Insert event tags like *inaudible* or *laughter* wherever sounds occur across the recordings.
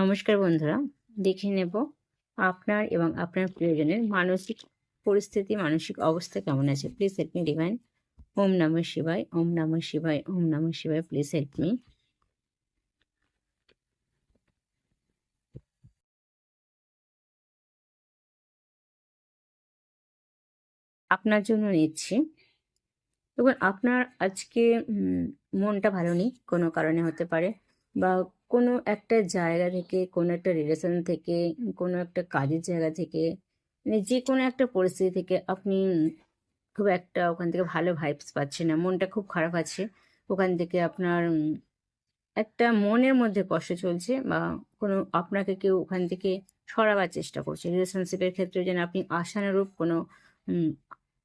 নমস্কার বন্ধুরা, দেখে নেব আপনার এবং আপনার প্রিয়জনের মানসিক পরিস্থিতি, মানসিক অবস্থা কেমন আছে। প্লিজ হেল্প মি ডিভাইন ওম নমঃ শিবায়, ওম নমঃ শিবায়, ওম নমঃ শিবায় প্লিজ হেল্প মি আপনার জন্য নিচ্ছি। দেখুন আপনার আজকে মনটা ভালো নেই, কোনো কারণে হতে পারে। বা কোনো একটা জায়গা থেকে, কোনো একটা রিলেশন থেকে, কোনো একটা কাজের জায়গা থেকে মানে যে কোনো একটা পরিস্থিতি থেকে আপনি খুব একটা ওখান থেকে ভালো ভাইবস পাচ্ছেন না। মনটা খুব খারাপ আছে। ওখান থেকে আপনার একটা মনের মধ্যে কষ্ট চলছে বা কোনো আপনাকে কেউ ওখান থেকে সরাবার চেষ্টা করছে। রিলেশনশিপের ক্ষেত্রে যেন আপনি আশানুরূপ কোনো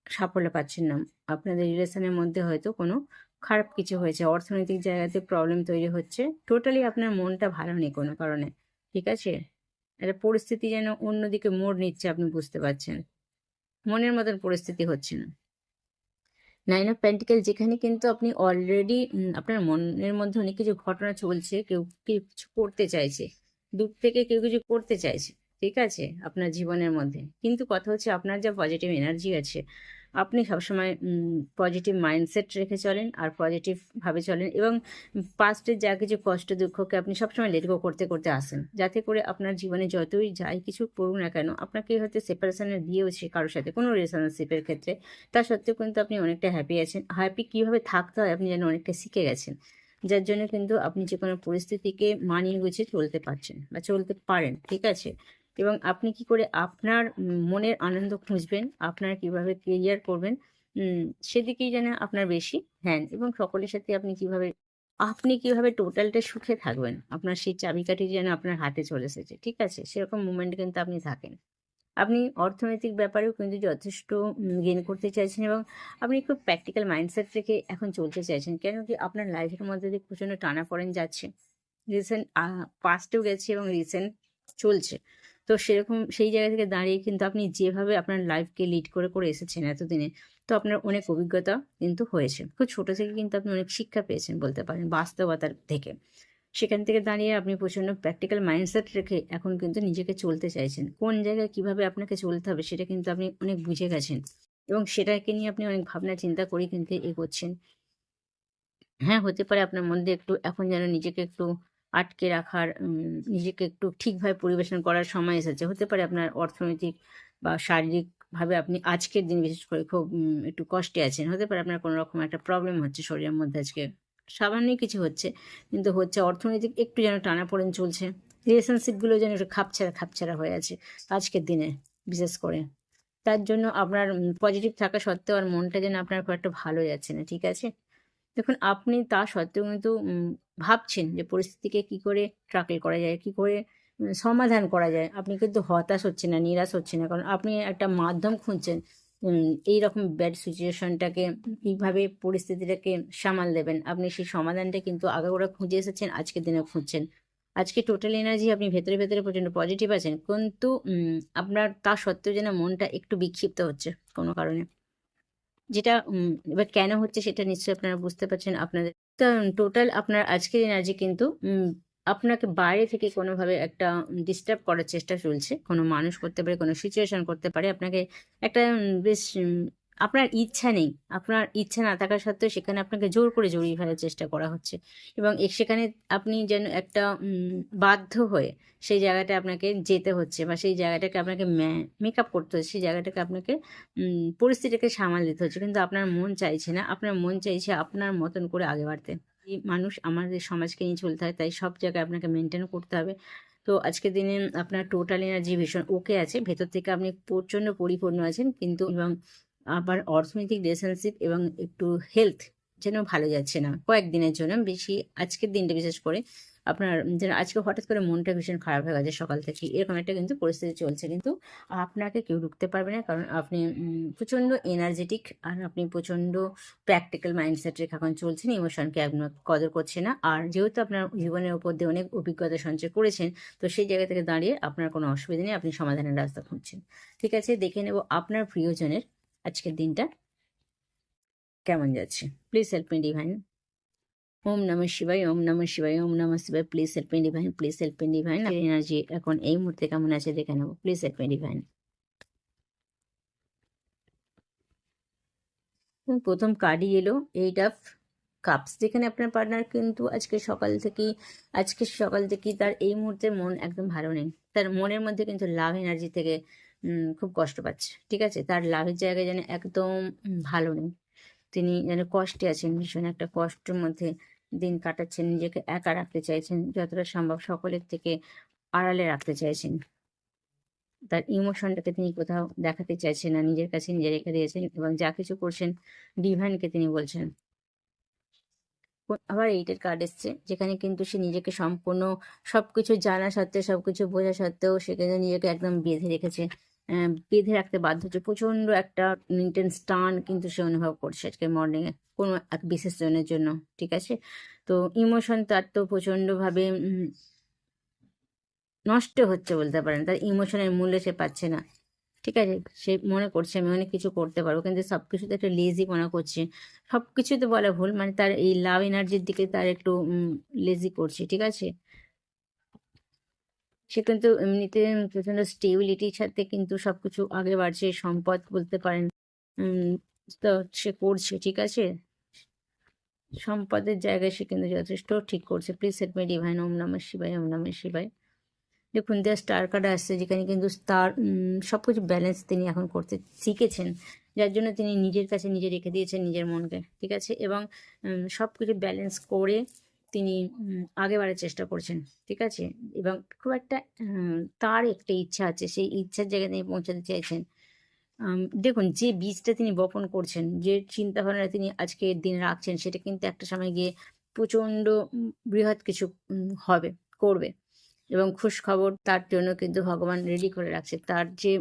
সাফল্য পাচ্ছেন না। আপনাদের রিলেশনের মধ্যে হয়তো কোনো খারাপ কিছু হয়েছে, অর্থনৈতিক জায়গাতে প্রবলেম তৈরি হচ্ছে। টোটালি আপনার মনটা ভালো নেই কোনো কারণে, ঠিক আছে? একটা পরিস্থিতি যেন অন্যদিকে মোড় নিচ্ছে আপনি বুঝতে পারছেন। মনের মতন পরিস্থিতি হচ্ছে না। নাইন অফ প্যান্টিকেল যেখানে কিন্তু আপনি অলরেডি আপনার মনের মধ্যে অনেক কিছু ঘটনা চলছে, কেউ কিছু করতে চাইছে, দূর থেকে কেউ কিছু করতে চাইছে। ঠিক আছে? আপনার জীবনের মধ্যে। কিন্তু কথা হচ্ছে আপনার যা পজিটিভ এনার্জি আছে, আপনি সবসময় পজিটিভ মাইন্ডসেট রেখে চলেন আর পজিটিভ ভাবে চলেন এবং পাস্টের যা কিছু কষ্ট, দুঃখকে আপনি সবসময় লেট গো করতে করতে আসেন। যাতে করে আপনার জীবনে যতই যাই কিছু করুন না কেন, আপনাকে হয়তো সেপারেশনে দিয়েওছে কারোর সাথে কোনো রিলেশনশিপের ক্ষেত্রে। তা সত্ত্বেও কিন্তু আপনি অনেকটা হ্যাপি আছেন। হ্যাপি কীভাবে থাকতে হয় আপনি যেন অনেকটা শিখে গেছেন। যার জন্য কিন্তু আপনি যে কোনো পরিস্থিতিকে মানিয়ে গুছিয়ে চলতে পারছেন বা চলতে পারেন, ঠিক আছে? এবং আপনি কি করে আপনার মনের আনন্দ খুঁজবেন, আপনার কীভাবে কেরিয়ার করবেন সেদিকেই যেন আপনার বেশি ধ্যান এবং সকলের সাথে আপনি কীভাবে আপনি কীভাবে টোটালটা সুখে থাকবেন, আপনার সেই চাবিকাঠি যেন আপনার হাতে চলে এসেছে, ঠিক আছে? সেরকম মুমেন্টে কিন্তু আপনি থাকেন। আপনি অর্থনৈতিক ব্যাপারেও কিন্তু যথেষ্ট গেন করতে চাইছেন এবং আপনি খুব প্র্যাকটিক্যাল মাইন্ডসেট রেখে এখন চলতে চাইছেন। কেন কি আপনার লাইফের মধ্যে দিয়ে প্রচণ্ড টানা পড়েন যাচ্ছে রিসেন্ট পাস্টেও গেছে এবং রিসেন্ট চলছে। তো সেরকম সেই জায়গা থেকে দাঁড়িয়ে কিন্তু আপনি যেভাবে আপনার লাইফকে লিড করে করে এসেছেন এতদিনে, তো আপনার অনেক অভিজ্ঞতা কিন্তু হয়েছে। খুব ছোট থেকে কিন্তু আপনি অনেক শিক্ষা পেয়েছেন বলতে পারেন বাস্তবতার থেকে। সেখান থেকে দাঁড়িয়ে আপনি প্রচণ্ড প্র্যাকটিক্যাল মাইন্ডসেট রেখে এখন কিন্তু নিজেকে চলতে চাইছেন। কোন জায়গায় কীভাবে আপনাকে চলতে হবে সেটা কিন্তু আপনি অনেক বুঝে গেছেন এবং সেটাকে নিয়ে আপনি অনেক ভাবনা চিন্তা করে কিন্তু এগোচ্ছেন। হ্যাঁ হতে পারে আপনার মধ্যে একটু এখন যেন নিজেকে একটু আটকে রাখার নিজেকে একটু ঠিকভাবে পরিবেশন করার সময় এসেছে। হতে পারে আপনার অর্থনৈতিক বা শারীরিকভাবে আপনি আজকের দিন বিশেষ করে খুব একটু কষ্টে আছেন। হতে পারে আপনার কোনো রকম একটা প্রবলেম হচ্ছে, শরীরের মধ্যে আজকে সামান্যই কিছু হচ্ছে, কিন্তু হচ্ছে অর্থনৈতিক একটু যেন টানাপোড়েন চলছে রিলেশনশিপগুলো যেন একটু খাপছাড়া খাপছাড়া হয়ে আছে আজকের দিনে, বিশেষ করে। তার জন্য আপনার পজিটিভ থাকা সত্ত্বেও আর মনটা যেন আপনার খুব একটা ভালো যাচ্ছে না, ঠিক আছে? দেখুন, আপনি তা সত্ত্বেও কিন্তু ভাবছেন যে পরিস্থিতিকে কি করে ট্রাকেল করা যায়, কি করে সমাধান করা যায়। আপনি কিন্তু হতাশ হচ্ছে না, নিরাশ হচ্ছে না। কারণ আপনি একটা মাধ্যম খুঁজছেন এই রকম ব্যাড সিচুয়েশনটাকে কীভাবে পরিস্থিতিটাকে সামাল দেবেন? আপনি সেই সমাধানটা কিন্তু আগাগোড়া খুঁজে এসেছেন, আজকের দিনে খুঁজছেন। আজকে টোটাল এনার্জি আপনি ভেতরে ভেতরে প্রচণ্ড পজিটিভ আছেন, কিন্তু আপনার তা সত্ত্বেও যেন মনটা একটু বিক্ষিপ্ত হচ্ছে কোনো কারণে। যেটা এবার কেন হচ্ছে সেটা নিশ্চয়ই আপনারা বুঝতে পারছেন আপনাদের। টোটাল আপনার আজকের এনার্জি কিন্তু আপনাকে বাইরে থেকে কোনোভাবে একটা ডিস্টার্ব করার চেষ্টা চলছে। কোনো মানুষ করতে পারে, কোনো সিচুয়েশন করতে পারে। আপনাকে একটা বেশ আপনার ইচ্ছা নেই আপনার ইচ্ছা না থাকা সত্ত্বেও সেখানে আপনাকে জোর করে জড়িয়ে ফেলার চেষ্টা করা হচ্ছে। এবং সেখানে আপনি যেন একটা বাধ্য হয়ে সেই জায়গাটা আপনাকে যেতে হচ্ছে বা সেই জায়গাটাকে আপনাকে মেক আপ করতে হচ্ছে সেই জায়গাটাকে আপনাকে উম, পরিস্থিতিকে সামাল দিতে হচ্ছে। কিন্তু আপনার মন চাইছে না আপনার মন চাইছে আপনার মতন করে আগে বাড়তে। এই মানুষ আমাদের সমাজকে নিয়ে চলতে হয় তাই সব জায়গায় আপনাকে মেনটেন করতে হবে। তো আজকের দিনে আপনার টোটাল এনার্জি ভীষণ ওকে আছে। ভেতর থেকে আপনি প্রচণ্ড পরিপূর্ণ আছেন কিন্তু এবং আবার অর্থনৈতিক রিলেশনশিপ এবং একটু হেলথ যেন ভালো যাচ্ছে না। কয়েকদিনের জন্য বেশি আজকের দিনটা বিশেষ করে আপনার যেন আজকে হঠাৎ করে মনটা ভীষণ খারাপ হয়ে গেছে সকাল থেকে। এরকম একটা কিন্তু পরিস্থিতি চলছে। কিন্তু আপনাকে কেউ রুখতে পারবে না কারণ আপনি প্রচণ্ড এনার্জেটিক আর আপনি প্রচণ্ড প্র্যাকটিক্যাল মাইন্ডসেট রেখে এখন চলছেন। ইমোশনকে আপনার কদর করছে না। আর যেহেতু আপনার জীবনের উপর দিয়ে অনেক অভিজ্ঞতা সঞ্চয় করেছেন, তো সেই জায়গা থেকে দাঁড়িয়ে আপনার কোনো অসুবিধা নেই। আপনি সমাধানের রাস্তা খুঁজছেন। ঠিক আছে, দেখে নেব আপনার প্রিয়জনের আজকের দিনটা। কেমন যাচ্ছে? প্লিজ হেল্প মি ডিভাইন ওম নমঃ শিবাই ওম নমঃ শিবাই ওম নমঃ শিবায়। Please help me divine please help me divine energy এখন এই মুহূর্তে কেমন আছে দেখে নেব। প্লিজ হেল্প মি ডিভাইন প্রথম কার্ডই এলো এইট অফ কাপস যেখানে আপনার পার্টনার কিন্তু আজকে সকাল থেকেই, আজকে সকাল থেকেই তার এই মুহূর্তে মন একদম ভালো নেই। তার মনের মধ্যে কিন্তু লাভ এনার্জি থেকে খুব কষ্ট পাচ্ছে। ঠিক আছে? তার লাভের জায়গায় যেন একদম ভালো নেই। তিনি যেন কষ্টে আছেন, ভীষণ একটা কষ্টের মধ্যে দিন কাটাচ্ছেন, নিজেকে একা রাখতে চাইছেন, যতটা সম্ভব সকলের থেকে আড়ালে রাখতে চাইছেন। তার ইমোশনটাকে তিনি কোথাও দেখাতে চাইছেন না, নিজের কাছে নিজে রেখে দিয়েছেন এবং যা কিছু করছেন ডিভাইনকে তিনি বলছেন। আবার এইটের কার্ড এসছে, যেখানে কিন্তু সে নিজেকে সম্পূর্ণ সবকিছু জানা সত্ত্বেও, সবকিছু বোঝা সত্ত্বেও সে কিন্তু নিজেকে একদম বেঁধে রেখেছে। বেঁধে রাখতে বাধ্য হচ্ছে। প্রচণ্ড একটা ইন্টেন্স টান কিন্তু সে অনুভব করছে আজকে মর্নিংয়ে কোনো এক বিশেষ জনের জন্য, ঠিক আছে? তো ইমোশন তার তো প্রচণ্ডভাবে নষ্ট হচ্ছে বলতে পারেন। তার ইমোশনের মূল্য সে পাচ্ছে না, ঠিক আছে? সে মনে করছে, আমি অনেক কিছু করতে পারব। কিন্তু সব কিছুতে একটা লেজি মনে করছে। সব কিছুতে বলা ভুল মানে তার এই লাভ এনার্জির দিকে তার একটু লেজি করছে, ঠিক আছে? সে কিন্তু এমনিতে প্রচণ্ড স্টেবিলিটির সাথে কিন্তু সবকিছু আগে বাড়ছে, সম্পদ বলতে পারেন। তো সে করছে, ঠিক আছে? সম্পদের জায়গায় সে কিন্তু যথেষ্ট ঠিক করছে। প্লিজ সেট মি ডিভাইন ওম নমঃ শিবায় ওম নমঃ শিবায় দেখুন দেওয়া স্টার কার্ড আসছে যেখানে কিন্তু তার সব কিছু ব্যালেন্স তিনি এখন করতে শিখেছেন। যার জন্য তিনি নিজের কাছে নিজে রেখে দিয়েছেন নিজের মনকে, ঠিক আছে? এবং সব কিছু ব্যালেন্স করে তিনি উম, আগে বাড়ার চেষ্টা করছেন ঠিক আছে? এবং খুব একটা তার একটা ইচ্ছা আছে সেই ইচ্ছার জায়গায় তিনি পৌঁছাতে চাইছেন। দেখুন যে বীজটা তিনি বপন করছেন যে চিন্তা ভাবনা তিনি আজকে দিন রাখছেন সেটা কিন্তু একটা সময় গিয়ে প্রচণ্ড বৃহৎ কিছু হবে করবে। এবং খুশ খবর তার জন্য কিন্তু ভগবান রেডি করে রাখছে। তার যে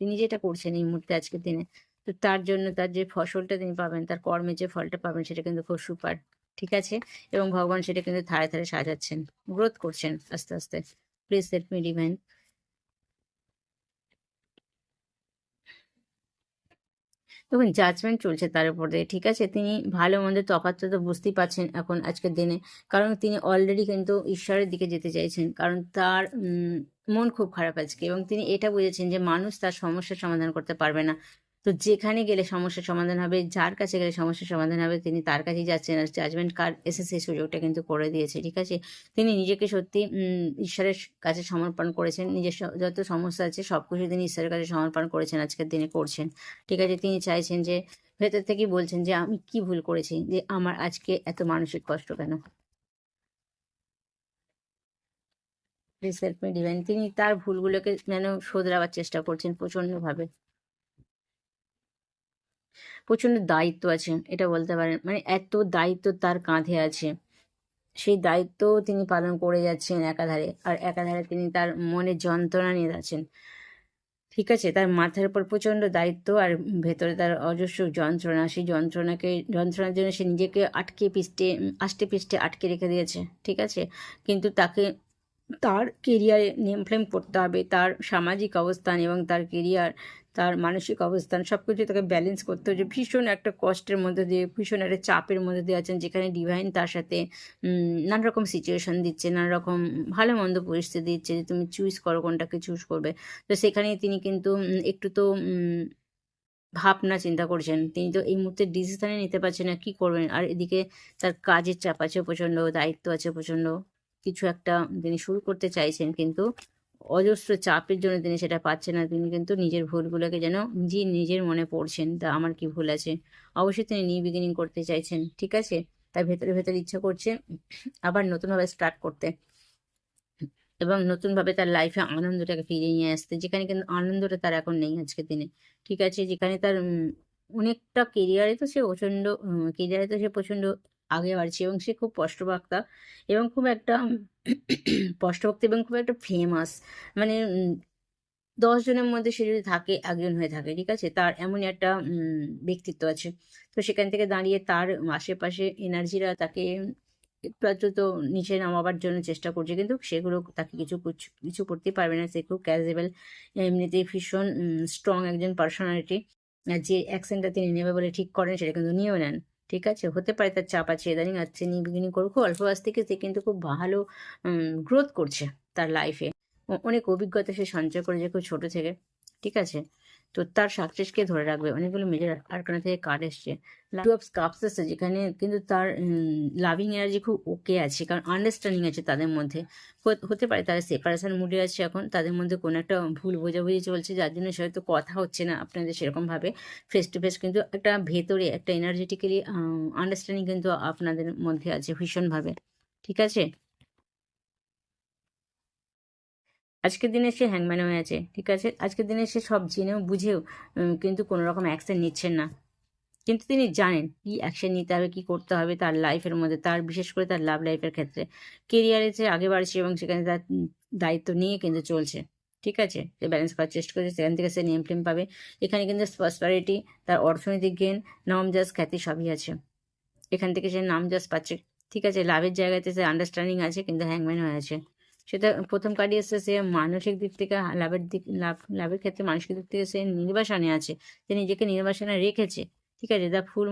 তিনি যেটা করছেন এই মুহূর্তে আজকের দিনে তো তার জন্য তার যে ফসলটা তিনি পাবেন তার কর্মে যে ফলটা পাবেন সেটা কিন্তু খুব সুপার। ঠিক আছে? এবং ভগবান সেটা কিন্তু ধারে ধারে সাজাচ্ছেন গ্রোথ করছেন আস্তে আস্তে। প্লিজ হেল্প মি ডিভাইন দেখুন জাজমেন্ট চলছে তার উপরে ঠিক আছে? তিনি ভালো মন্দ তফাৎটা তো বুঝতেই পারছেন এখন আজকের দিনে। কারণ তিনি অলরেডি কিন্তু ঈশ্বরের দিকে যেতে চাইছেন, কারণ তার মন খুব খারাপ আজকে। এবং তিনি এটা বুঝেছেন যে মানুষ তার সমস্যার সমাধান করতে পারবে না। তো যেখানে গেলে সমস্যার সমাধান হবে, যার কাছে গেলে সমস্যার সমাধান হবে, তিনি তার কাছেই যাচ্ছেন। আর জাজমেন্ট কার্ড এসে সেই সুযোগটা কিন্তু করে দিয়েছে, ঠিক আছে? তিনি নিজেকে সত্যি ঈশ্বরের কাছে সমর্পণ করেছেন। নিজের যত সমস্যা আছে সব কিছু তিনি ঈশ্বরের কাছে সমর্পণ করেছেন, আজকের দিনে করছেন। ঠিক আছে? তিনি চাইছেন যে, ভেতর থেকেই বলছেন যে, আমি কি ভুল করেছি? যে, আমার আজকে এত মানসিক কষ্ট কেন? তিনি তার ভুলগুলোকে যেন শোধরাবার চেষ্টা করছেন প্রচন্ডভাবে প্রচণ্ড দায়িত্ব আছে, এটা বলতে পারেন। মানে এত দায়িত্ব তার কাঁধে আছে। সেই দায়িত্ব তিনি পালন করে যাচ্ছেন একাধারে আর একাধারে তিনি তার মনে যন্ত্রণা নিয়ে যাচ্ছেন। ঠিক আছে, তার মাথার উপর প্রচণ্ড দায়িত্ব আর ভেতরে তার অজস্র যন্ত্রণা। সেই যন্ত্রণাকে, যন্ত্রণার জন্য সে নিজেকে আটকে পিষ্টে, আষ্টে পিষ্টে আটকে রেখে দিয়েছে, ঠিক আছে? কিন্তু তাকে তার কেরিয়ারে নেম ফ্লেম করতে হবে। তার সামাজিক অবস্থান এবং তার কেরিয়ার তার মানসিক অবস্থান সব কিছু তাকে ব্যালেন্স করতে হচ্ছে ভীষণ একটা কষ্টের মধ্যে দিয়ে, ভীষণ একটা চাপের মধ্যে দিয়ে আছেন, যেখানে ডিভাইন তার সাথে নানা রকম সিচুয়েশন দিচ্ছে নানা রকম ভালো মন্দ পরিস্থিতি দিচ্ছে যে, তুমি চুজ করো কোনটাকে চুজ করবে। তো সেখানে তিনি কিন্তু একটু তো ভাবনা চিন্তা করছেন। তিনি তো এই মুহূর্তে ডিসিশনে নিতে পারছেন না, কি করবেন? আর এদিকে তার কাজের চাপ আছে প্রচণ্ড, দায়িত্ব আছে প্রচণ্ড। কিছু একটা তিনি শুরু করতে চাইছেন কিন্তু অজস্র চাপের জন্য তিনি সেটা পাচ্ছেন না। তিনি কিন্তু নিজের ভুলগুলোকে যেন নিজে নিজের মনে পড়ছেন। তা আমার কি ভুল আছে? অবশ্যই তিনি নিউ বিগিনিং করতে চাইছেন, ঠিক আছে? তার ভেতরে ভেতরে ইচ্ছা করছে আবার নতুনভাবে স্টার্ট করতে এবং নতুনভাবে তার লাইফে আনন্দটাকে ফিরিয়ে নিয়ে আসতে, যেখানে কিন্তু আনন্দটা তার এখন নেই আজকের দিনে, ঠিক আছে? যেখানে তার অনেকটা কেরিয়ারে তো সে প্রচণ্ড কেরিয়ারে তো সে প্রচণ্ড আগে বাড়ছে এবং সে খুব স্পষ্টবাক্তা এবং খুব একটা *clears throat* স্পষ্টবক্তা এবং খুব একটা ফেমাস মানে উম, দশ জনের মধ্যে সে যদি থাকে একজন হয়ে থাকে ঠিক আছে? তার এমনই একটা ব্যক্তিত্ব আছে। তো সেখান থেকে দাঁড়িয়ে তার আশেপাশে এনার্জিরা তাকে একটু তো নিচে নামাবার জন্য চেষ্টা করছে কিন্তু সেগুলো তাকে কিছু কিছু করতে পারবে না। সে খুব ক্যাজেবল এমনিতেই ভীষণ স্ট্রং একজন পার্সোনালিটি যে অ্যাকশনটা তিনি নেবে বলে ঠিক করেন সেটা কিন্তু নিয়েও নেন। ঠিক আছে? হতে পারে তার চাপ আছে। ইদানিং আছে নি বিঘিনি করে খুব অল্প বয়স থেকে সে কিন্তু খুব ভালো গ্রোথ করছে তার লাইফে অনেক অভিজ্ঞতা সে সঞ্চয় করেছে খুব ছোটো থেকে। ঠিক আছে? তো তার সাকসেসকে ধরে রাখবে। অনেকগুলো মেজর আরকানা থেকে কার্ড এসছে। টু অফ স্কাপস আছে যেখানে কিন্তু তার লাভিং এনার্জি খুব ওকে আছে, কারণ আন্ডারস্ট্যান্ডিং আছে তাদের মধ্যে। হতে পারে তারা সেপারেশন মুডে আছে এখন, তাদের মধ্যে কোনো একটা ভুল বোঝাবুঝি চলছে, যার জন্য সে হয়তো কথা হচ্ছে না আপনাদের সেরকমভাবে। ফেস টু ফেস কিন্তু একটা ভেতরে, একটা এনার্জেটিক্যালি আন্ডারস্ট্যান্ডিং কিন্তু আপনাদের মধ্যে আছে ভীষণভাবে। ঠিক আছে? আজকের দিনে সে হ্যাংম্যান হয়ে আছে, ঠিক আছে? আজকের দিনে সে সব জেনেও, বুঝেও কিন্তু কোনো রকম অ্যাকশন নিচ্ছেন না। কিন্তু তিনি জানেন কি অ্যাকশন নিতে হবে, কি করতে হবে তার লাইফের মধ্যে, তার বিশেষ করে তার লাভ লাইফের ক্ষেত্রে। কেরিয়ারে সে আগে বাড়ছে এবং সেখানে তার দায়িত্ব নিয়ে কিন্তু চলছে, ঠিক আছে? সে ব্যালেন্স করার চেষ্টা করছে, সেখান থেকে সে নেম ফ্লেম পাবে। এখানে কিন্তু প্রসপারিটি তার অর্থনৈতিক গেন নাম জাজ খ্যাতি সবই আছে। এখান থেকে সে নাম জাজ পাচ্ছে, ঠিক আছে? লাভের জায়গাতে সে আন্ডারস্ট্যান্ডিং আছে, কিন্তু হ্যাংম্যান হয়ে আছে। সেটা প্রথম কার্ডই এসছে সে মানসিক দিক থেকে লাভের দিক, লাভ, লাভের ক্ষেত্রে মানসিক দিক থেকে সে নির্বাসনে আছে। সে নিজেকে নির্বাসনে রেখেছে। ঠিক আছে? যা ফুল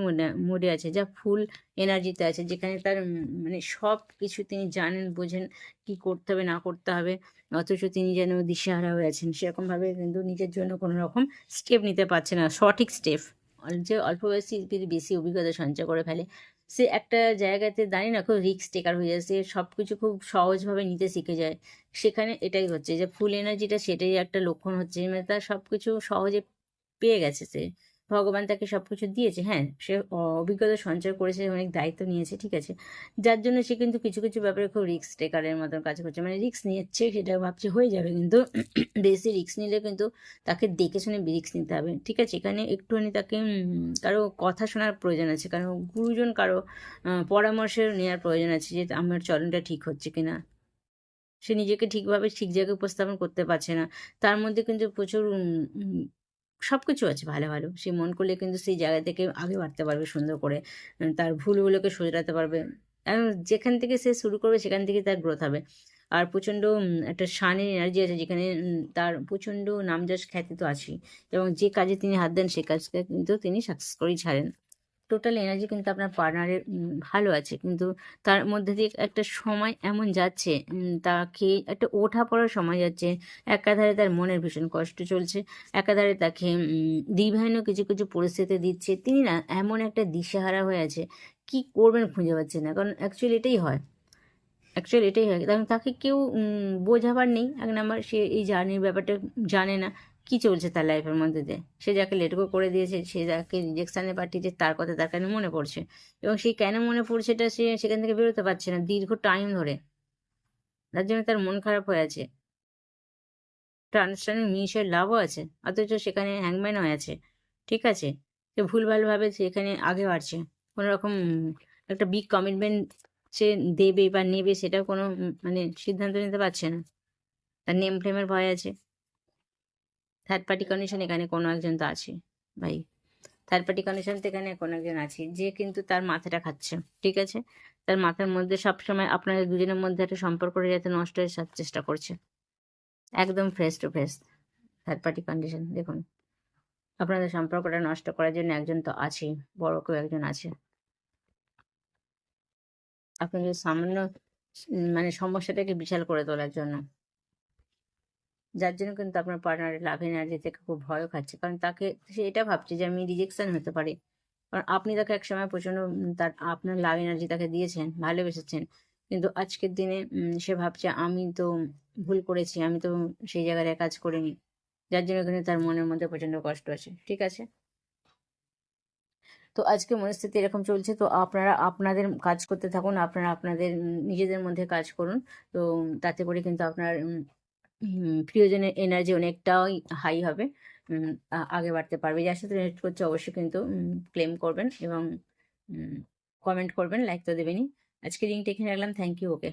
মুডে আছে, যা ফুল এনার্জিতে আছে, যেখানে তার মানে সব কিছু তিনি জানেন, বোঝেন কি করতে হবে, না করতে হবে। অথচ তিনি যেন দিশেহারা হয়ে আছেন। সেরকমভাবে কিন্তু নিজের জন্য কোনো রকম স্টেপ নিতে পারছে না। সঠিক স্টেপ যে অল্প বয়সী বেশি অভিজ্ঞতা সঞ্চয় করে ফেলে সে একটা জায়গাতে দাঁড়িয়ে না খুব রিক্স টেকার হয়ে যায়। সে সব কিছু খুব সহজভাবে নিতে শিখে যায়। সেখানে এটাই হচ্ছে যে ফুল এনার্জিটা সেটাই একটা লক্ষণ হচ্ছে। মানে তার সব কিছু সহজে পেয়ে গেছে সে। ভগবান তাকে সব কিছু দিয়েছে। হ্যাঁ সে অভিজ্ঞতা সঞ্চয় করেছে, অনেক দায়িত্ব নিয়েছে, ঠিক আছে। যার জন্য সে কিন্তু কিছু কিছু ব্যাপারে খুব রিস্ক টেকারের মতন কাজ করছে। মানে রিস্ক নিচ্ছে, সেটা ভাবছে, হয়ে যাবে কিন্তু *clears throat* বেশি রিস্ক নিলে কিন্তু তাকে দেখে শুনে রিস্ক নিতে হবে, ঠিক আছে? এখানে একটুখানি তাকে কারও কথা শোনার প্রয়োজন আছে, কারণ গুরুজন কারও পরামর্শ নেওয়ার প্রয়োজন আছে যে আমার চলনটা ঠিক হচ্ছে কিনা। সে নিজেকে ঠিকভাবে, ঠিক জায়গায় উপস্থাপন করতে পারছে না। তার মধ্যে কিন্তু প্রচুর সব কিছু আছে ভালো ভালো। সে মন করলে কিন্তু সেই জায়গা থেকে আগে বাড়তে পারবে সুন্দর করে। তার ভুলগুলোকে সোজরাতে পারবে। যেখান থেকে সে শুরু করবে সেখান থেকে তার গ্রোথ হবে। আর প্রচণ্ড একটা শানের এনার্জি আছে যেখানে তার প্রচণ্ড নামজাস খ্যাতি তো আছেই। এবং যে কাজে তিনি হাত দেন সে কাজকে কিন্তু তিনি সাকসেস করেই ছাড়েন। টোটাল এনার্জি কিন্তু আপনার পার্টনারের ভালো আছে। কিন্তু তার মধ্যে দিয়ে একটা সময় এমন যাচ্ছে তাকে একটা ওঠা পড়ার সময় যাচ্ছে, একাধারে তার মনের ভীষণ কষ্ট চলছে, একাধারে তাকে দীর্ঘায়নও কিছু কিছু পরিস্থিতি দিচ্ছে। তিনি না এমন একটা দিশেহারা হয়ে আছে, কি করবেন খুঁজে পাচ্ছেন না। কারণ অ্যাকচুয়ালি এটাই হয় অ্যাকচুয়ালি এটাই হয়। কারণ তাকে কেউ বোঝাবার নেই। এক নাম্বার সে এই জার্নির ব্যাপারটা জানে না। কি চলছে তার লাইফের মধ্যে দিয়ে? সে যাকে লেটগো করে দিয়েছে, সে যাকে রিজেকশানে পাঠিয়েছে, তার কথা তার কেন মনে পড়ছে। এবং সেই কেন মনে পড়ছে এটা সে সেখান থেকে বেরোতে পারছে না দীর্ঘ টাইম ধরে। তার জন্য তার মন খারাপ হয়ে আছে। একটা আন্ডারস্ট্যান্ডিং মিউচুয়াল লাভও আছে, অথচ সেখানে হ্যাংম্যান হয়ে আছে। ঠিক আছে? সে ভুলভালভাবে সেখানে আগে বাড়ছে। কোনো রকম একটা বিগ কমিটমেন্ট সে দেবে বা নেবে সেটা কোনো মানে সিদ্ধান্ত নিতে পারছে না। তার নেম ফ্লেমের ভয় আছে। থার্ড পার্টি কন্ডিশন এখানে কোনো একজন তো আছে ভাই। থার্ড পার্টি কন্ডিশন তো এখানে কোনো একজন আছে যে কিন্তু তার মাথাটা খাচ্ছে, ঠিক আছে? তার মাথার মধ্যে সবসময় আপনাদের দুজনের মধ্যে একটা সম্পর্কটা যাতে নষ্ট হয়ে যাওয়ার চেষ্টা করছে। একদম face to face third party condition দেখুন। আপনাদের সম্পর্কটা নষ্ট করার জন্য একজন তো আছেই, বড় কেউ একজন আছে। আপনাদের সামান্য মানে সমস্যাটাকে বিশাল করে তোলার জন্য। যার জন্য কিন্তু আপনার পার্টনারের লাভ এনার্জি থেকে খুব ভয় খাচ্ছে। কারণ তাকে সে এটা ভাবছে যে আমি রিজেকশন হতে পারি। কারণ আপনি তাকে একসময় প্রচণ্ড উম, তার আপনার লাভ এনার্জি তাকে দিয়েছেন ভালোবেসেছেন। কিন্তু আজকের দিনে সে ভাবছে আমি তো ভুল করেছি আমি তো সেই জায়গায় কাজ করিনি। যার জন্য কিন্তু তার মনের মধ্যে প্রচণ্ড কষ্ট আছে। ঠিক আছে? তো আজকে মনস্থিতি এরকম চলছে তো আপনারা আপনাদের কাজ করতে থাকুন আপনারা আপনাদের নিজেদের মধ্যে কাজ করুন। তো তাতে করে কিন্তু আপনার প্রিয়জনের এনার্জি অনেকটাই হাই হবে। আগে বাড়তে পারবে। যার সাথে রিলেট করছে অবশ্যই কিন্তু ক্লেম করবেন এবং কমেন্ট করবেন লাইক তো দেবেনই। আজকে লিঙ্কটা এখানে রাখলাম। Thank you okay